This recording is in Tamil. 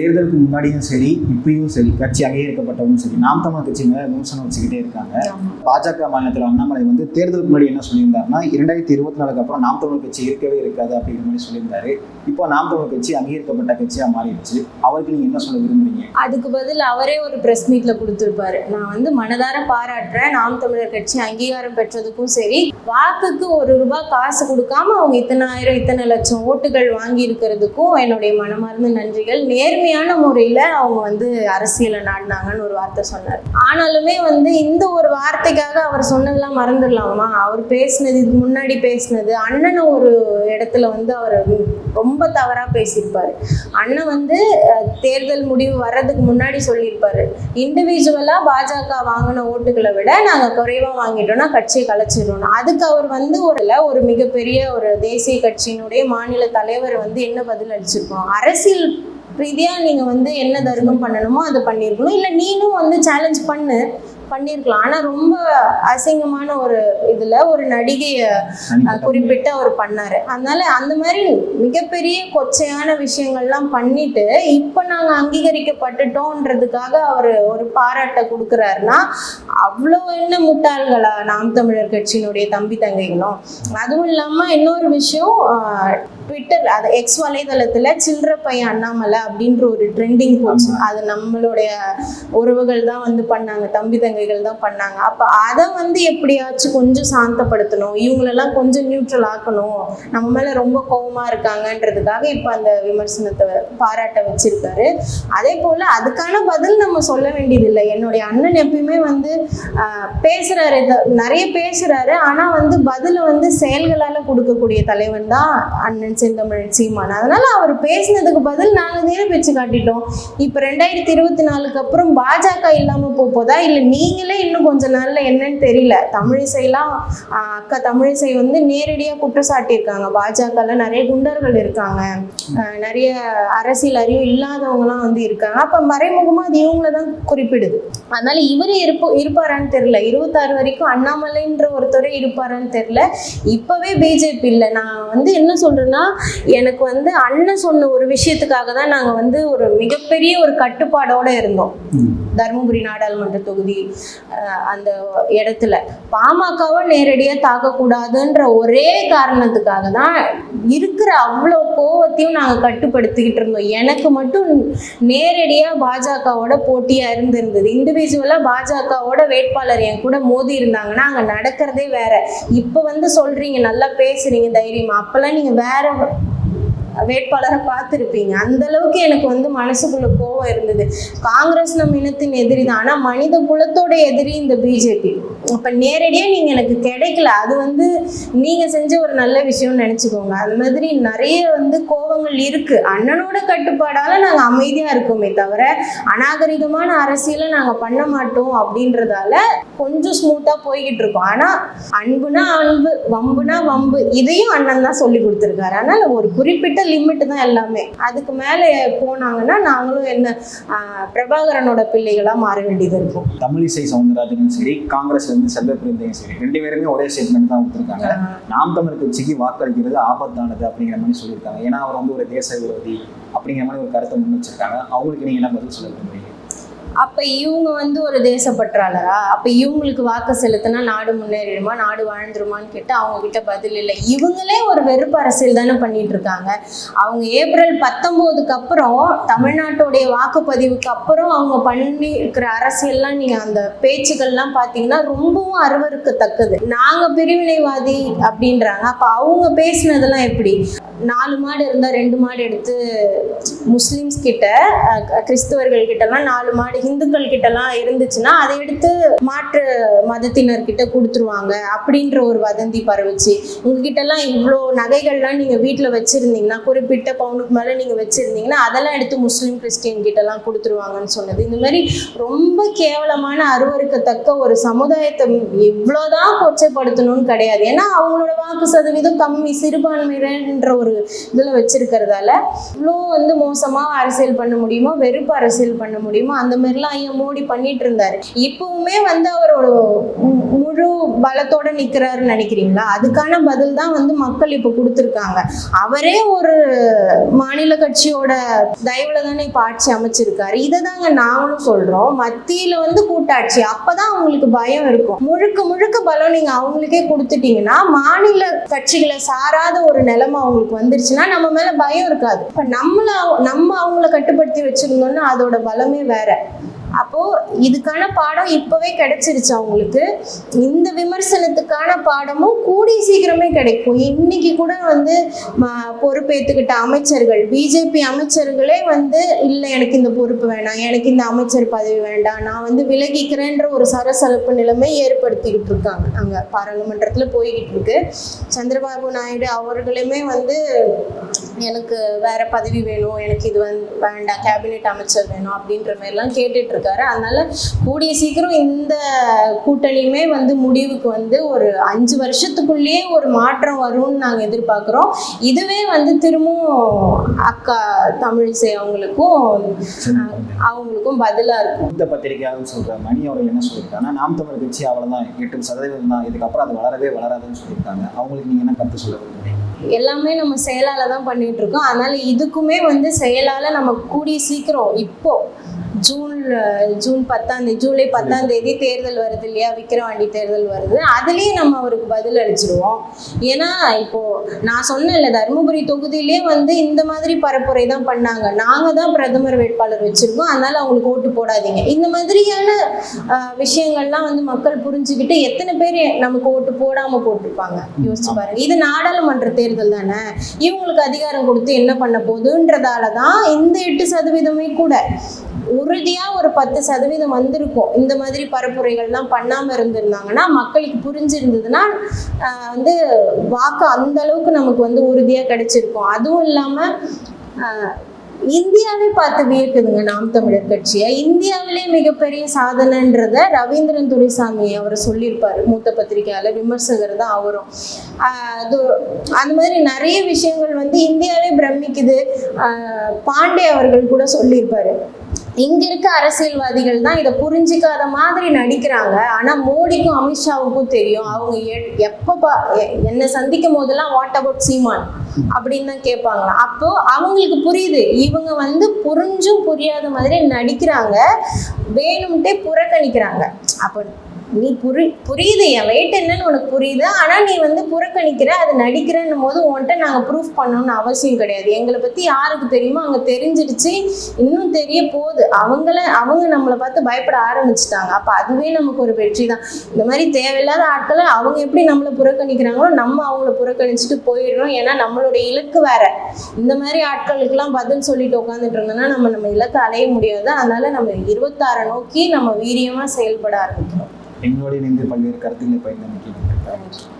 தேர்தலுக்கு முன்னாடியும் சரி இப்பயும் சரி கட்சி அங்கீகரிக்கப்பட்டவும் சரி நாம் தமிழ் கட்சி மேல விமர்சனம் வச்சுக்கிட்டே இருக்காங்க. பாஜக மாநிலத்தில் அண்ணாமலை வந்து தேர்தலுக்கு முன்னாடி என்ன சொல்லியிருந்தாருன்னா இரண்டாயிரத்தி இருபத்தி நாலுக்கு அப்புறம் நாம் தமிழ் கட்சி இருக்கவே இருக்காது அப்படிங்கிற மாதிரி சொல்லியிருந்தாரு. இப்போ நாம் தமிழ் கட்சி அங்கீகரிக்கப்பட்ட கட்சியா மாறிடுச்சு. அவருக்கு நீங்க என்ன சொல்ல விரும்புறீங்க? அதுக்கு பதில் அவரே ஒரு ப்ரெஸ் மீட்ல கொடுத்துருப்பாரு. நான் வந்து மனதார பாராட்டுறேன். நாம் தமிழர் கட்சி அங்கீகாரம் பெற்றதுக்கும் சரி வாக்குக்கு ஒரு ரூபாய் காசு கொடுக்காம அவங்க இத்தனை ஆயிரம் இத்தனை லட்சம் ஓட்டுகள் வாங்கி இருக்கிறதுக்கும் என்னுடைய மனமார்ந்த நன்றிகள். நேர்மையான முறையில அவங்க வந்து அரசியலை நாடினாங்கன்னு ஒரு வார்த்தை சொன்னார். ஆனாலுமே வந்து இந்த ஒரு வார்த்தைக்காக அவர் சொன்னதெல்லாம் மறந்துடலாமா? அவர் பேசினது இதுக்கு முன்னாடி பேசினது அண்ணனை ஒரு இடத்துல வந்து அவர் ரொம்ப தவறாக பேசியிருப்பார். அண்ணன் வந்து தேர்தல் முடிவு வர்றதுக்கு முன்னாடி சொல்லியிருப்பாரு. இண்டிவிஜுவலாக பாஜக வாங்கின ஓட்டுகளை விட நாங்கள் குறைவாக வாங்கிட்டோம்னா கட்சியை கலைச்சிடணும். அதுக்கு அவர் வந்து ஒரு ஒரு மிகப்பெரிய ஒரு தேசிய கட்சியினுடைய மாநில தலைவர் வந்து என்ன பதில் அளிச்சிருக்கோம்? அரசியல் ரீதியா நீங்க வந்து என்ன தர்மம் பண்ணணுமோ அதை பண்ணியிருக்கணும் இல்ல நீனும் வந்து சேலஞ்ச் பண்ணு பண்ணியிருக்கலாம் ஆனா ரொம்ப அசிங்கமான ஒரு இதுல ஒரு நடிகைய குறிப்பிட்டு அவர் பண்ணாரு. அதனால அந்த மாதிரி மிகப்பெரிய கொச்சையான விஷயங்கள்லாம் பண்ணிட்டு இப்போ நாங்க அங்கீகரிக்கப்பட்டுட்டோன்றதுக்காக அவர் ஒரு பாராட்டை கொடுக்குறாருன்னா அவ்வளோ என்ன முட்டாள்களா நாம் தமிழர் கட்சியினுடைய தம்பி தங்கைகளும். அதுவும் இல்லாம இன்னொரு விஷயம் ட்விட்டர் அது எக்ஸ் வலைதளத்துல சில்லற பையன் அண்ணாமலை அப்படின்ற ஒரு ட்ரெண்டிங் போச்சு அது நம்மளுடைய உறவுகள் தான் வந்து பண்ணாங்க தம்பி தங்கைகள் தான் பண்ணாங்க. அப்ப அதை வந்து எப்படியாச்சும் கொஞ்சம் சாந்தப்படுத்தணும். இவங்களெல்லாம் கொஞ்சம் நியூட்ரல் ஆக்கணும். நம்ம மேல ரொம்ப கோவமா இருக்காங்கன்றதுக்காக இப்ப அந்த விமர்சனத்தை பாராட்ட வச்சிருக்காரு. அதே போல அதுக்கான பதில் நம்ம சொல்ல வேண்டியதில்லை. என்னுடைய அண்ணன் எப்பயுமே வந்து த- நிறைய பேசுறாரு. ஆனா வந்து பதில வந்து செயல்களால கொடுக்கக்கூடிய தலைவன் தான் அண்ணன். செந்தமிழ் சீமான். அதனால அவர் பேசினதுக்கு பதில் நாங்கள் நேரம் பேச்சு காட்டிட்டோம். இப்போ ரெண்டாயிரத்தி இருபத்தி நாலுக்கு அப்புறம் பாஜக இல்லாமல் போக போதா? நீங்களே இன்னும் கொஞ்ச நாளில் என்னன்னு தெரியல. தமிழிசைலாம் அக்கா தமிழிசை வந்து நேரடியாக குற்றச்சாட்டியிருக்காங்க. பாஜகவில் நிறைய குண்டர்கள் இருக்காங்க. நிறைய அரசியல் அறிவு இல்லாதவங்களாம் வந்து இருக்காங்க. அப்போ மறைமுகமாக அது இவங்கள தான் குறிப்பிடுது. அதனால இவரு இருப்போ இருப்பாரான்னு தெரியல. இருபத்தாறு வரைக்கும் அண்ணாமலைன்ற ஒருத்தரே இருப்பாரான்னு தெரியல. இப்போவே பிஜேபி இல்லை. நான் வந்து என்ன சொல்கிறேன்னா எனக்கு வந்து அண்ணன் சொன்ன ஒரு விஷயத்துக்காக தான் நாங்க வந்து ஒரு மிகப்பெரிய ஒரு கட்டுப்பாடோட இருந்தோம். தருமபுரி நாடாளுமன்ற தொகுதி அந்த இடத்துல. பாமகவை நேரடியாக தாக்கக்கூடாதுன்ற ஒரே காரணத்துக்காக தான் இருக்கிற அவ்வளோ கோவத்தையும் நாங்கள் கட்டுப்படுத்திக்கிட்டு இருந்தோம். எனக்கு மட்டும் நேரடியாக பாஜகவோட போட்டியாக இருந்திருந்தது. இண்டிவிஜுவலாக பாஜகவோட வேட்பாளர் என் கூட மோதி இருந்தாங்கன்னா அங்கே நடக்கிறதே வேற. இப்போ வந்து சொல்றீங்க நல்லா பேசுறீங்க தைரியமா. அப்போல்லாம் நீங்கள் வேற வேட்பாளரை பார்த்துருப்பீங்க. அந்த அளவுக்கு எனக்கு வந்து மனசுக்குள்ள கோவம் இருந்தது. காங்கிரஸ் நம் இனத்தின் எதிரி தான். ஆனால் மனித குலத்தோட எதிரி இந்த பிஜேபி இப்போ நேரடியாக நீங்கள் எனக்கு கிடைக்கல. அது வந்து நீங்கள் செஞ்ச ஒரு நல்ல விஷயம்னு நினச்சிக்கோங்க. அது மாதிரி நிறைய வந்து கோபங்கள் இருக்குது அண்ணனோட கட்டுப்பாடால் நாங்கள் அமைதியாக இருக்கோமே தவிர அநாகரிகமான அரசியலை நாங்கள் பண்ண மாட்டோம் அப்படின்றதால கொஞ்சம் ஸ்மூத்தாக போய்கிட்டு இருக்கோம். ஆனால் அன்புனா அன்பு வம்புனா வம்பு இதையும் அண்ணன் தான் சொல்லி கொடுத்துருக்காரு. அதனால் ஒரு குறிப்பிட்ட லிமிட் தான் எல்லாமே. அதுக்கு மேலே போனாங்கன்னா நாங்களும் என்ன பிரபாகரனோட பிள்ளைகளாக மாற வேண்டியது இருக்கும். தமிழிசை சவுந்தரராஜனும் சரி காங்கிரஸ் இருந்து செல்வ பிரிந்தையும் சரி. ரெண்டு பேருமே ஒரே ஸ்டேட்மெண்ட் தான் கொடுத்துருக்காங்க. நாம் தமிழ் கட்சிக்கு வாக்களிக்கிறது ஆபத்தானது அப்படிங்கிற மாதிரி சொல்லியிருக்காங்க. ஏன்னா அவர் வந்து ஒரு தேச விரோதி அப்படிங்கிற மாதிரி ஒரு கருத்தை முன் வச்சிருக்காங்க அவங்களுக்கு நீங்க என்ன பதில் சொல்ல விரும்புறீங்க? அப்ப இவங்க வந்து ஒரு தேசப்பற்றாளரா? அப்ப இவங்களுக்கு வாக்கு செலுத்தினா நாடு முன்னேறிடுமா? நாடு வாழ்ந்துருமான்னு கேட்டு அவங்க கிட்ட பதில் இல்லை. இவங்களே ஒரு வெறுப்பு அரசியல் தானே பண்ணிட்டு இருக்காங்க. அவங்க ஏப்ரல் பத்தொன்பதுக்கு அப்புறம் தமிழ்நாட்டுடைய வாக்குப்பதிவுக்கு அப்புறம் அவங்க பண்ணி இருக்கிற அரசியல்லாம் நீங்க அந்த பேச்சுக்கள்லாம் பார்த்தீங்கன்னா ரொம்பவும் அருவருக்கத்தக்கது. நாங்க பிரிவினைவாதி அப்படின்றாங்க. அப்ப அவங்க பேசினதெல்லாம் எப்படி? நாலு மாடு இருந்தால் ரெண்டு மாடு எடுத்து முஸ்லீம்ஸ் கிட்ட அஹ், கிறிஸ்தவர்கள் கிட்டலாம் நாலு மாடு இந்துக்கள் கிட்டலாம் இருந்துச்சுன்னா அதை எடுத்து மாற்று மதத்தினர் கிட்ட கொடுத்துருவாங்க அப்படின்ற ஒரு வதந்தி பரவுச்சு. உங்ககிட்டலாம் இவ்வளோ நகைகள்லாம் நீங்கள் வீட்டில் வச்சுருந்தீங்கன்னா குறிப்பிட்ட பவுனுக்கு மேலே நீங்கள் வச்சுருந்தீங்கன்னா அதெல்லாம் எடுத்து முஸ்லீம் கிறிஸ்டின் கிட்டலாம் கொடுத்துருவாங்கன்னு சொன்னது. இந்த மாதிரி ரொம்ப கேவலமான அருவருக்கத்தக்க ஒரு சமுதாயத்தை இவ்வளோதான் கொச்சைப்படுத்தணும்னு கிடையாது. ஏன்னா அவங்களோட வாக்கு சதவீதம் கம்மி சிறுபான்மையன்ற ஒரு ஒரு இதில் வச்சிருக்கிறதால இவ்வளோ வந்து மோசமாக அரசியல் பண்ண முடியுமோ வெறுப்பு அரசியல் பண்ண முடியுமோ அந்த மாதிரிலாம் ஐயா மோடி பண்ணிட்டு இருந்தாரு. இப்போவுமே வந்து அவரோட பலத்தோட நிற்கிறாருன்னு நினைக்கிறீங்களா? அதுக்கான பதில் தான் வந்து மக்கள் இப்போ கொடுத்துருக்காங்க. அவரே ஒரு மாநில கட்சியோட தயவுல தானே இப்போ ஆட்சி அமைச்சிருக்காரு. இதை தாங்க நாங்களும் சொல்றோம். மத்தியில வந்து கூட்டாட்சி. அப்பதான் அவங்களுக்கு பயம் இருக்கும். முழுக்க முழுக்க பலம் நீங்க அவங்களுக்கே கொடுத்துட்டீங்கன்னா மாநில கட்சிகளை சாராத ஒரு நிலைமை அவங்களுக்கு வந்துருச்சுன்னா நம்ம மேல பயம் இருக்காது. இப்ப நம்மள நம்ம அவங்கள கட்டுப்படுத்தி வச்சிருந்தோம்னா அதோட பலமே வேற. அப்போ இதுக்கான பாடம் இப்பவே கிடைச்சிருச்சு அவங்களுக்கு. இந்த விமர்சனத்துக்கான பாடமும் கூடிய சீக்கிரமே கிடைக்கும். இன்னைக்கு கூட வந்து ம- பொறுப்பேத்துக்கிட்ட அமைச்சர்கள் பிஜேபி அமைச்சர்களே வந்து இல்லை எனக்கு இந்த பொறுப்பு வேணாம் எனக்கு இந்த அமைச்சர் பதவி வேண்டாம் நான் வந்து விலகிக்கிறேன்ற ஒரு சரசரப்பு நிலைமை ஏற்படுத்திக்கிட்டு இருக்காங்க. அங்க பாராளுமன்றத்துல போய்கிட்டு இருக்கு. சந்திரபாபு நாயுடு அவர்களுமே வந்து எனக்கு வேற பதவி வேணும் எனக்கு இது வந்து வேண்டாம் கேபினெட் அமைச்சர் வேணும் அப்படின்ற மாதிரிலாம் கேட்டுட்டு இருக்காரு அதனால கூடிய சீக்கிரம் இந்த கூட்டணியுமே வந்து முடிவுக்கு வந்து ஒரு அஞ்சு வருஷத்துக்குள்ளேயே ஒரு மாற்றம் வரும்னு நாங்கள் எதிர்பார்க்குறோம். இதுவே வந்து திரும்பவும் அக்கா தமிழிசை அவங்களுக்கும் அவங்களுக்கும் பதிலாக இருக்கும். இந்த பத்திரிகையாளர் சொல்ற மணி அவர்கள் என்ன சொல்லியிருக்காங்கன்னா நாம் தமிழ் கட்சி அவ்வளவுதான் எட்டு சதவீதம் தான் இதுக்கப்புறம் அது வளரவே வளராதுன்னு சொல்லியிருக்காங்க. அவங்களுக்கு நீங்க என்ன கருத்து சொல்ல விரும்புறீங்க? எல்லாமே நம்ம செயலால தான் பண்ணிட்டு இருக்கோம். அதனால இதுக்குமே வந்து செயலால நம்ம கூடிய சீக்கிரம் இப்போ ஜூன் ஜூன் பத்தாம் தேதி ஜூலை பத்தாம் தேதி தேர்தல் வருது இல்லையா? விக்கிரவாண்டி தேர்தல் வருது. அதுலேயே நம்ம அவருக்கு பதில் அளிச்சிருவோம். ஏன்னா இப்போ நான் சொன்னேன்ல தருமபுரி தொகுதியிலே வந்து இந்த மாதிரி பரப்புரை தான் பண்ணாங்க. நாங்கள் தான் பிரதமர் வேட்பாளர் வச்சிருக்கோம். அதனால அவங்களுக்கு ஓட்டு போடாதீங்க. இந்த மாதிரியான விஷயங்கள்லாம் வந்து மக்கள் புரிஞ்சுக்கிட்டு எத்தனை பேர் நமக்கு ஓட்டு போடாம போட்டிருப்பாங்க? யோசிச்சு பாருங்க. இது நாடாளுமன்ற தேர்தல் தானே? இவங்களுக்கு அதிகாரம் கொடுத்து என்ன பண்ண போகுதுன்றதால தான் இந்த எட்டு சதவீதமே கூட உறுதியா ஒரு பத்து சதவீதம் வந்திருக்கும். இந்த மாதிரி பரப்புரைகள்லாம் பண்ணாமல் இருந்திருந்தாங்கன்னா மக்களுக்கு புரிஞ்சிருந்ததுன்னா வந்து வாக்கு அந்த அளவுக்கு நமக்கு வந்து உறுதியாக கிடைச்சிருக்கும். அதுவும் இல்லாமல் இந்தியாவே பார்த்து வியக்குதுங்க நாம் தமிழர் கட்சியை. இந்தியாவிலே மிகப்பெரிய சாதனைன்றத ரவீந்திரன் துரைசாமி அவர் சொல்லியிருப்பார். மூத்த பத்திரிகையாளர் விமர்சகர் தான் அவரும். அது அந்த மாதிரி நிறைய விஷயங்கள் வந்து இந்தியாவே பிரமிக்குது. பாண்டே அவர்கள் கூட சொல்லியிருப்பாரு. இங்க இருக்க அரசியல்வாதிகள் தான் இதை புரிஞ்சுக்காத மாதிரி நடிக்கிறாங்க. ஆனா மோடிக்கும் அமித்ஷாவுக்கும் தெரியும். அவங்க எப்ப எ- என்னை சந்திக்கும் போதெல்லாம் வாட் அபவுட் சீமான் அப்படின்னு தான் கேட்பாங்களாம் அப்போ அவங்களுக்கு புரியுது. இவங்க வந்து புரிஞ்சும் புரியாத மாதிரி நடிக்கிறாங்க. வேணும்ட்டே புறக்கணிக்கிறாங்க. அப்போ நீ புரி புரியுது என் வெயிட் என்னன்னு உனக்கு புரியுது? ஆனால் நீ வந்து புறக்கணிக்கிற அது நடிக்கிறன்னும் போது உன்கிட்ட நாங்கள் ப்ரூஃப் பண்ணணும்னு அவசியம் கிடையாது. எங்களை பற்றி யாருக்கு தெரியுமோ அங்கே தெரிஞ்சிடுச்சு. இன்னும் தெரிய போகுது. அவங்கள அவங்க நம்மளை பார்த்து பயப்பட ஆரம்பிச்சிட்டாங்க. அப்போ அதுவே நமக்கு ஒரு வெற்றி தான் இந்த மாதிரி தேவையில்லாத ஆட்களை அவங்க எப்படி நம்மளை புறக்கணிக்கிறாங்களோ நம்ம அவங்கள புறக்கணிச்சுட்டு போயிடுறோம். ஏன்னா நம்மளுடைய இலக்கு வேற. இந்த மாதிரி ஆட்களுக்கெல்லாம் பதில் சொல்லிட்டு உட்காந்துட்டு இருந்தோம்னா நம்ம நம்ம இலக்கை அடைய முடியாது. அதனால நம்ம இருபத்தாறை நோக்கி நம்ம வீரியமாக செயல்பட ஆரம்பிக்கிறோம். எங்களோட இணைந்து பல்வேறு கருத்துக்களை பகிர்ந்து